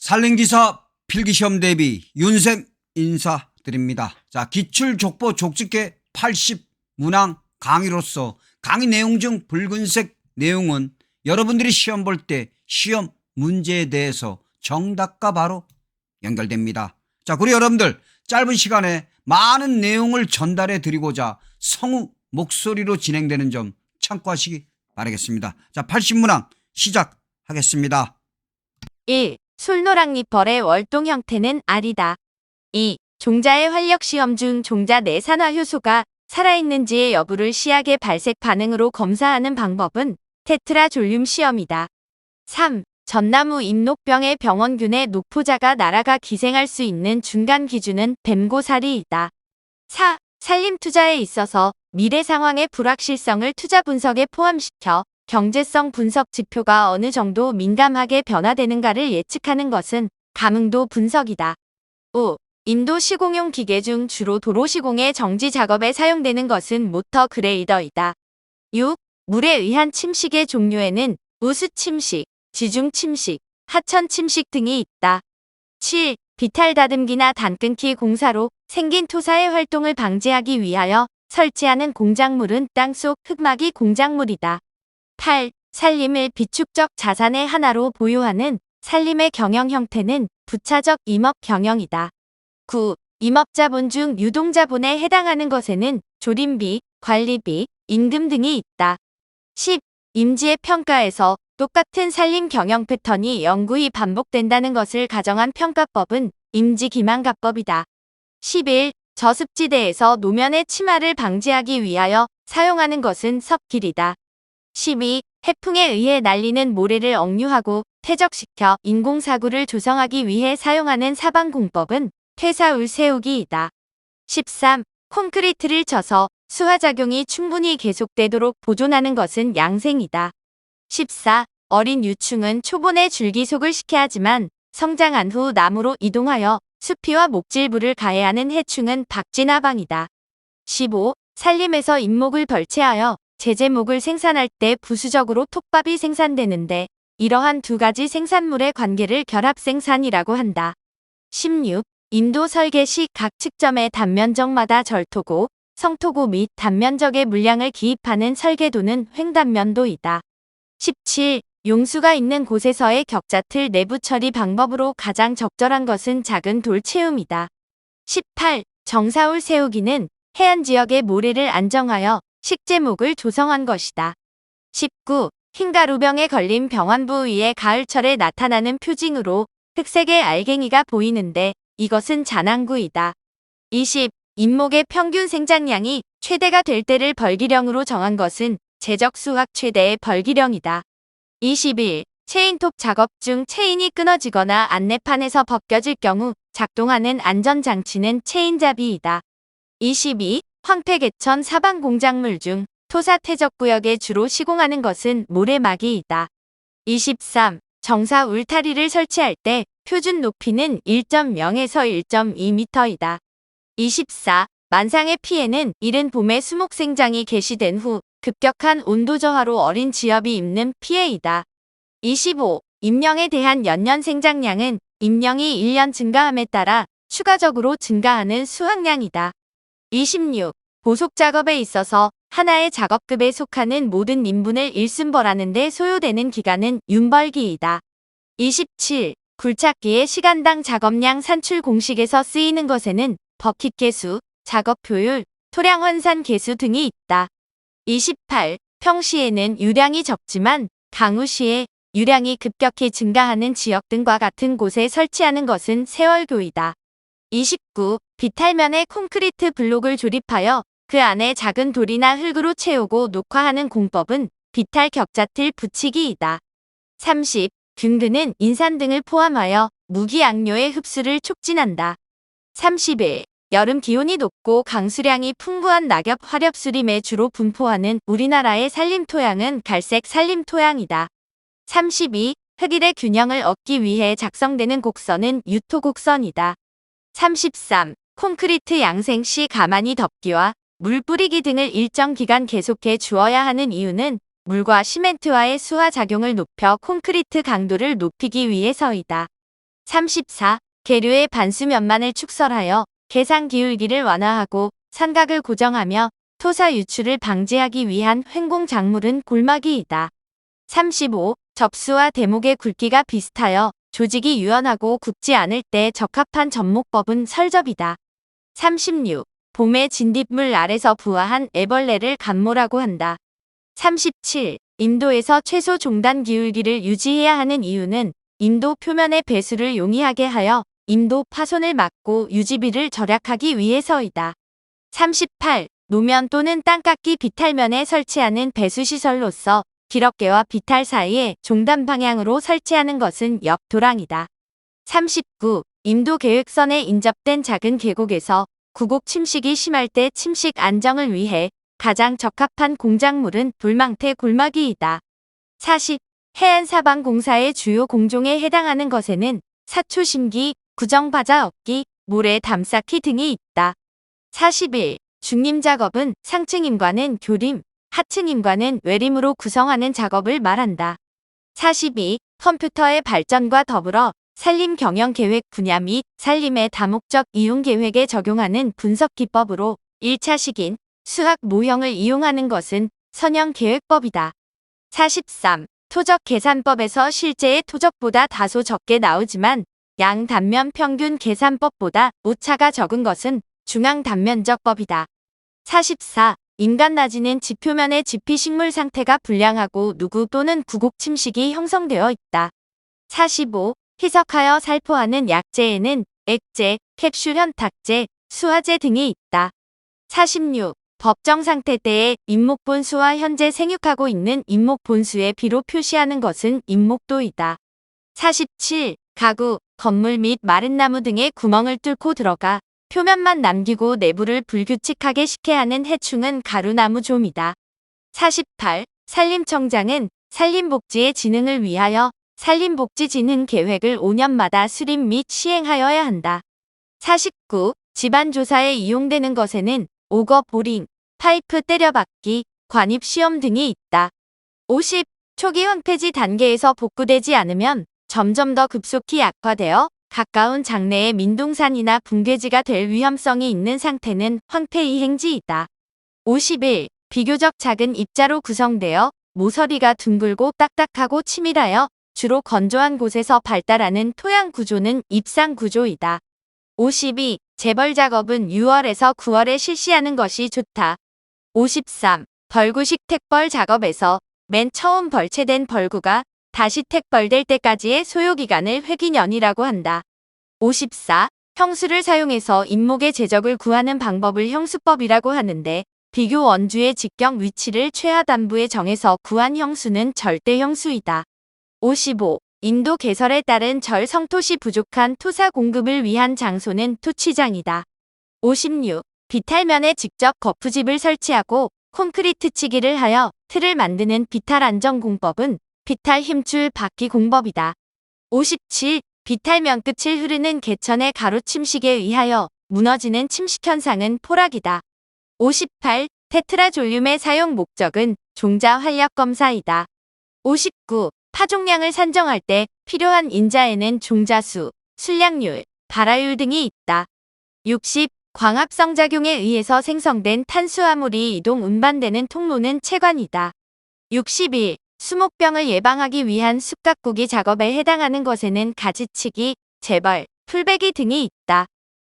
산림기사 필기시험 대비 윤쌤 인사드립니다. 자, 기출족보 족집게 80 문항 강의로서 강의 내용 중 붉은색 내용은 여러분들이 시험 볼 때 시험 문제에 대해서 정답과 바로 연결됩니다. 자, 그리고 여러분들 짧은 시간에 많은 내용을 전달해 드리고자 성우 목소리로 진행되는 점 참고하시기 바라겠습니다. 자, 80문항 시작하겠습니다. 1. 솔노랑잎벌의 월동 형태는 알이다. 2. 종자의 활력 시험 중 종자 내 산화 효소가 살아있는지의 여부를 시약의 발색 반응으로 검사하는 방법은 테트라졸륨 시험이다. 3. 전나무 잎녹병의 병원균의 녹포자가 날아가 기생할 수 있는 중간 기준은 뱀고사리이다. 4. 산림 투자에 있어서 미래 상황의 불확실성을 투자 분석에 포함시켜 경제성 분석 지표가 어느 정도 민감하게 변화되는가를 예측하는 것은 감응도 분석이다. 5. 인도 시공용 기계 중 주로 도로 시공의 정지 작업에 사용되는 것은 모터 그레이더이다. 6. 물에 의한 침식의 종류에는 우수 침식, 지중 침식, 하천 침식 등이 있다. 7. 비탈 다듬기나 단끊기 공사로 생긴 토사의 활동을 방지하기 위하여 설치하는 공작물은 땅속 흙막이 공작물이다. 8. 산림을 비축적 자산의 하나로 보유하는 산림의 경영 형태는 부차적 임업 경영이다. 9. 임업자본 중 유동자본에 해당하는 것에는 조림비, 관리비, 임금 등이 있다. 10. 임지의 평가에서 똑같은 산림 경영 패턴이 영구히 반복된다는 것을 가정한 평가법은 임지 기만가법이다. 11. 저습지대에서 노면의 침하를 방지하기 위하여 사용하는 것은 섭길이다. 12. 해풍에 의해 날리는 모래를 억류하고 퇴적시켜 인공사구를 조성하기 위해 사용하는 사방공법은 퇴사울 세우기이다. 13. 콘크리트를 쳐서 수화작용이 충분히 계속되도록 보존하는 것은 양생이다. 14. 어린 유충은 초본에 줄기속을 시켜야 하지만 성장한 후 나무로 이동하여 수피와 목질부를 가해하는 해충은 박진화방이다. 15. 산림에서 잎목을 벌채하여 제제목을 생산할 때 부수적으로 톱밥이 생산되는데 이러한 두 가지 생산물의 관계를 결합생산이라고 한다. 16. 인도 설계 시 각 측점의 단면적마다 절토고, 성토고 및 단면적의 물량을 기입하는 설계도는 횡단면도이다. 17. 용수가 있는 곳에서의 격자틀 내부 처리 방법으로 가장 적절한 것은 작은 돌 채움이다. 18. 정사울 세우기는 해안 지역의 모래를 안정하여 식재목을 조성한 것이다. 19. 흰가루병에 걸린 병원 부위에 가을철에 나타나는 표징으로 흑색의 알갱이가 보이는데 이것은 잔항구이다. 20. 잎목의 평균 생장량이 최대가 될 때를 벌기령으로 정한 것은 제적 수학 최대의 벌기령이다. 21. 체인톱 작업 중 체인이 끊어지거나 안내판에서 벗겨질 경우 작동하는 안전장치는 체인잡이이다. 22. 황폐개천 사방 공작물 중 토사 퇴적구역에 주로 시공하는 것은 모래막이이다. 23. 정사 울타리를 설치할 때 표준 높이는 1.0에서 1.2m이다. 24. 만상의 피해는 이른 봄에 수목 생장이 개시된 후 급격한 온도 저하로 어린 지엽이 입는 피해이다. 25. 임령에 대한 연년 생장량은 임령이 1년 증가함에 따라 추가적으로 증가하는 수확량이다. 26. 보속 작업에 있어서 하나의 작업급에 속하는 모든 인분을 일순벌하는 데 소요되는 기간은 윤벌기이다. 27. 굴착기의 시간당 작업량 산출 공식에서 쓰이는 것에는 버킷 개수, 작업 효율, 토량 환산 개수 등이 있다. 28. 평시에는 유량이 적지만 강우 시에 유량이 급격히 증가하는 지역 등과 같은 곳에 설치하는 것은 세월교이다. 29. 비탈면에 콘크리트 블록을 조립하여 그 안에 작은 돌이나 흙으로 채우고 녹화하는 공법은 비탈 격자틀 붙이기이다. 30. 균근은 인산 등을 포함하여 무기 악료의 흡수를 촉진한다. 31. 여름 기온이 높고 강수량이 풍부한 낙엽 화렵 수림에 주로 분포하는 우리나라의 산림토양은 갈색 산림토양이다. 32. 흙일의 균형을 얻기 위해 작성되는 곡선은 유토곡선이다. 33. 콘크리트 양생 시 가만히 덮기와 물 뿌리기 등을 일정 기간 계속해 주어야 하는 이유는 물과 시멘트와의 수화 작용을 높여 콘크리트 강도를 높이기 위해서이다. 34. 계류의 반수면만을 축설하여 계산 기울기를 완화하고 삼각을 고정하며 토사 유출을 방지하기 위한 횡공 작물은 골마기이다. 35. 접수와 대목의 굵기가 비슷하여 조직이 유연하고 굽지 않을 때 적합한 접목법은 설접이다. 36. 봄에 진딧물 아래서 부화한 애벌레를 간모라고 한다. 37. 인도에서 최소 종단 기울기를 유지해야 하는 이유는 인도 표면의 배수를 용이하게 하여 인도 파손을 막고 유지비를 절약하기 위해서이다. 38. 노면 또는 땅깎이 비탈면에 설치하는 배수시설로서 기럽개와 비탈 사이에 종단 방향으로 설치하는 것은 역도랑이다. 39. 인도 계획선에 인접된 작은 계곡에서 구곡 침식이 심할 때 침식 안정을 위해 가장 적합한 공작물은 돌망태 골마기이다. 40. 해안사방공사의 주요 공종에 해당하는 것에는 사초심기, 구정바자 업기, 모래 담쌓기 등이 있다. 41. 중림 작업은 상층임과는 교림, 하층임과는 외림으로 구성하는 작업을 말한다. 42. 컴퓨터의 발전과 더불어 산림 경영 계획 분야 및 산림의 다목적 이용 계획에 적용하는 분석 기법으로 1차 식인 수학 모형을 이용하는 것은 선형 계획법이다. 43. 토적 계산법에서 실제의 토적보다 다소 적게 나오지만 양 단면 평균 계산법보다 오차가 적은 것은 중앙 단면적법이다. 44. 인간 나지는 지표면의 지피 식물 상태가 불량하고 누구 또는 구곡 침식이 형성되어 있다. 45. 희석하여 살포하는 약재에는 액제, 캡슐 현탁제, 수화제 등이 있다. 46. 법정 상태 때에 잇목본수와 현재 생육하고 있는 잇목본수의 비로 표시하는 것은 잇목도이다. 47. 가구, 건물 및 마른 나무 등의 구멍을 뚫고 들어가 표면만 남기고 내부를 불규칙하게 식해하는 해충은 가루나무 좀이다. 48. 산림청장은 산림복지의 진흥을 위하여 산림복지 진흥 계획을 5년마다 수립 및 시행하여야 한다. 49. 집안조사에 이용되는 것에는 오거 보링, 파이프 때려박기, 관입 시험 등이 있다. 50. 초기 황폐지 단계에서 복구되지 않으면 점점 더 급속히 악화되어 가까운 장래의 민둥산이나 붕괴지가 될 위험성이 있는 상태는 황폐이행지이다. 51. 비교적 작은 입자로 구성되어 모서리가 둥글고 딱딱하고 치밀하여 주로 건조한 곳에서 발달하는 토양 구조는 입상 구조이다. 52. 재벌 작업은 6월에서 9월에 실시하는 것이 좋다. 53. 벌구식 택벌 작업에서 맨 처음 벌채된 벌구가 다시 택벌될 때까지의 소요기간을 회기년이라고 한다. 54. 형수를 사용해서 인목의 제적을 구하는 방법을 형수법이라고 하는데 비교 원주의 직경 위치를 최하 단부에 정해서 구한 형수는 절대 형수이다. 55. 인도 개설에 따른 절 성토시 부족한 토사 공급을 위한 장소는 토치장이다. 56. 비탈면에 직접 거푸집을 설치하고 콘크리트 치기를 하여 틀을 만드는 비탈 안정 공법은 비탈 힘줄 받기 공법이다. 57. 비탈면 끝을 흐르는 개천의 가로 침식에 의하여 무너지는 침식 현상은 포락이다. 58. 테트라졸륨의 사용 목적은 종자 활력 검사이다. 59. 파종량을 산정할 때 필요한 인자에는 종자수, 술량률, 발화율 등이 있다. 60. 광합성 작용에 의해서 생성된 탄수화물이 이동 운반되는 통로는 체관이다. 61. 수목병을 예방하기 위한 숲가꾸기 작업에 해당하는 것에는 가지치기, 재벌, 풀베기 등이 있다.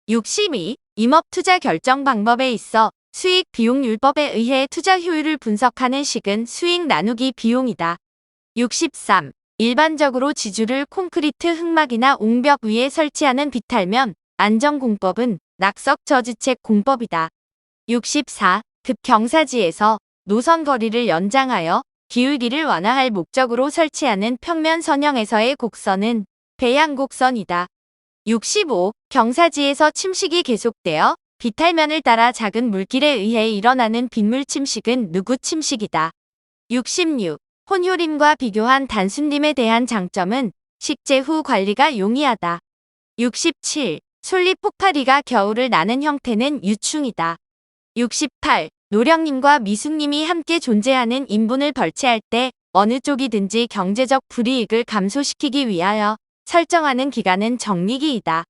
62. 임업 투자 결정 방법에 있어 수익 비용 율법에 의해 투자 효율을 분석하는 식은 수익 나누기 비용이다. 63. 일반적으로 지주를 콘크리트 흙막이나 옹벽 위에 설치하는 비탈면 안정공법은 낙석 저지책 공법이다. 64. 급경사지에서 노선 거리를 연장하여 기울기를 완화할 목적으로 설치하는 평면 선형에서의 곡선은 배양곡선이다. 65. 경사지에서 침식이 계속되어 비탈면을 따라 작은 물길에 의해 일어나는 빗물 침식은 누구 침식이다. 66. 혼효림과 비교한 단순림에 대한 장점은 식재 후 관리가 용이하다. 67. 솔잎 폭파리가 겨울을 나는 형태는 유충이다. 68. 노령님과 미숙님이 함께 존재하는 인분을 벌채할 때 어느 쪽이든지 경제적 불이익을 감소시키기 위하여 설정하는 기간은 정리기이다.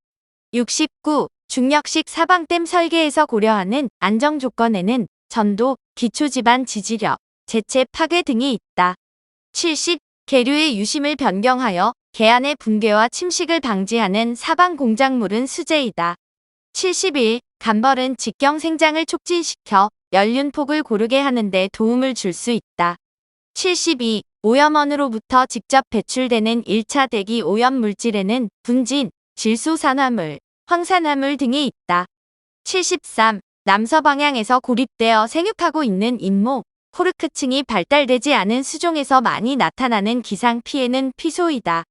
69. 중력식 사방댐 설계에서 고려하는 안정 조건에는 전도, 기초지반 지지력, 재체 파괴 등이 있다. 70. 계류의 유심을 변경하여 계안의 붕괴와 침식을 방지하는 사방 공작물은 수제이다. 71. 간벌은 직경 생장을 촉진시켜 연륜폭을 고르게 하는데 도움을 줄 수 있다. 72. 오염원으로부터 직접 배출되는 1차 대기 오염 물질에는 분진, 질소산화물, 황산화물 등이 있다. 73. 남서 방향에서 고립되어 생육하고 있는 잇목, 코르크층이 발달되지 않은 수종에서 많이 나타나는 기상 피해는 피소이다.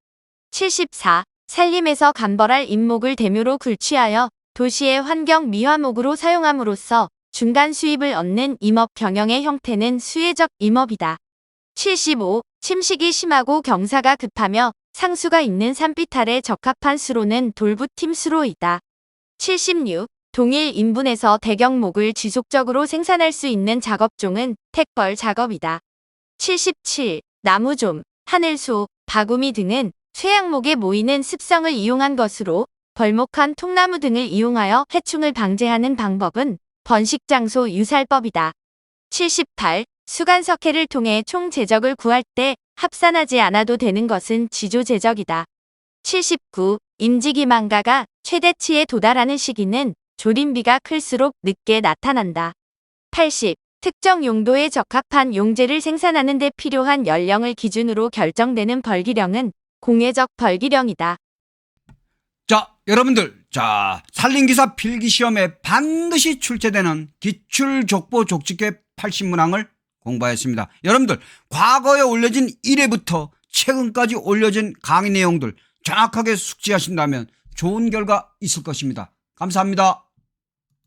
74. 산림에서 간벌할 잇목을 대묘로 굴취하여 도시의 환경 미화목으로 사용함으로써 중간 수입을 얻는 임업 경영의 형태는 수혜적 임업이다. 75. 침식이 심하고 경사가 급하며 상수가 있는 아래 적합한 수로는 돌부팀 수로이다. 76. 동일 인분에서 대경목을 지속적으로 생산할 수 있는 작업종은 택벌 작업이다. 77. 나무좀, 하늘소, 바구미 등은 쇠약목에 모이는 습성을 이용한 것으로 벌목한 통나무 등을 이용하여 해충을 방제하는 방법은 번식장소 유살법이다. 78. 수간석회를 통해 총 제적을 구할 때 합산하지 않아도 되는 것은 지조 제적이다. 79. 임지기 망가가 최대치에 도달하는 시기는 조림비가 클수록 늦게 나타난다. 80. 특정 용도에 적합한 용제를 생산하는 데 필요한 연령을 기준으로 결정되는 벌기령은 공예적 벌기령이다. 자, 여러분들, 자, 산림기사 필기시험에 반드시 출제되는 기출족보 족집계 80문항을 공부하였습니다. 여러분들, 과거에 올려진 1회부터 최근까지 올려진 강의 내용들 정확하게 숙지하신다면 좋은 결과 있을 것입니다. 감사합니다.